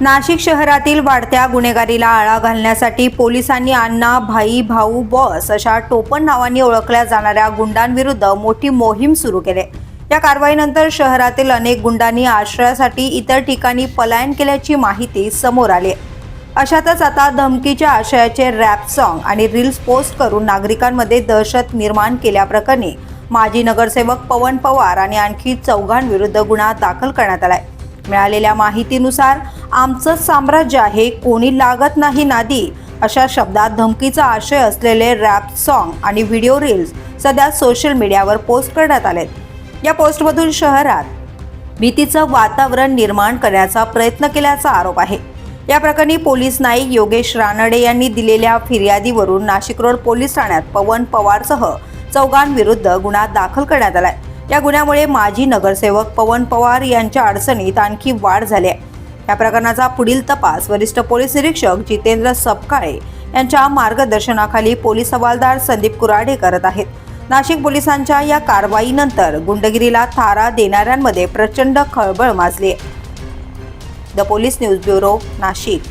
नाशिक शहरातील वाढत्या गुन्हेगारीला आळा घालण्यासाठी पोलिसांनी अण्णा भाई भाऊ बॉस अशा टोपण नावांनी ओळखल्या जाणाऱ्या गुंडांविरुद्ध मोठी मोहीम सुरू केली. या कारवाईनंतर शहरातील अनेक गुंडांनी आश्रयासाठी इतर ठिकाणी पलायन केल्याची माहिती समोर आली. अशातच आता धमकीच्या आशयाचे रॅप सॉन्ग आणि रील्स पोस्ट करून नागरिकांमध्ये दहशत निर्माण केल्याप्रकरणी माजी नगरसेवक पवन पवार आणि आणखी चौघांविरुद्ध गुन्हा दाखल करण्यात आला आहे मिळालेल्या माहितीनुसार आमचं साम्राज्य आहे कोणी लागत नाही नादी अशा शब्दात धमकीचा आशय असलेले रॅप सॉन्ग आणि व्हिडिओ रील्स सध्या सोशल मीडियावर पोस्ट करण्यात आलेत. या पोस्टमधून शहरात भीतीचं वातावरण निर्माण करण्याचा प्रयत्न केल्याचा आरोप आहे. या प्रकरणी पोलीस नाईक योगेश रानडे यांनी दिलेल्या फिर्यादीवरून नाशिक रोड पोलीस ठाण्यात पवन पवारसह चौघांविरुद्ध गुन्हा दाखल करण्यात आलाय. या गुन्ह्यामुळे माजी नगरसेवक पवन पवार यांच्या अडचणीत आणखी वाढ झाली आहे. या प्रकरणाचा पुढील तपास वरिष्ठ पोलीस निरीक्षक जितेंद्र सपकाळे यांच्या मार्गदर्शनाखाली पोलीस हवालदार संदीप कुराडे करत आहेत. नाशिक पोलिसांच्या या कारवाईनंतर गुंडगिरीला थारा देणाऱ्यांमध्ये प्रचंड खळबळ माजली आहे. The police news bureau Nashik.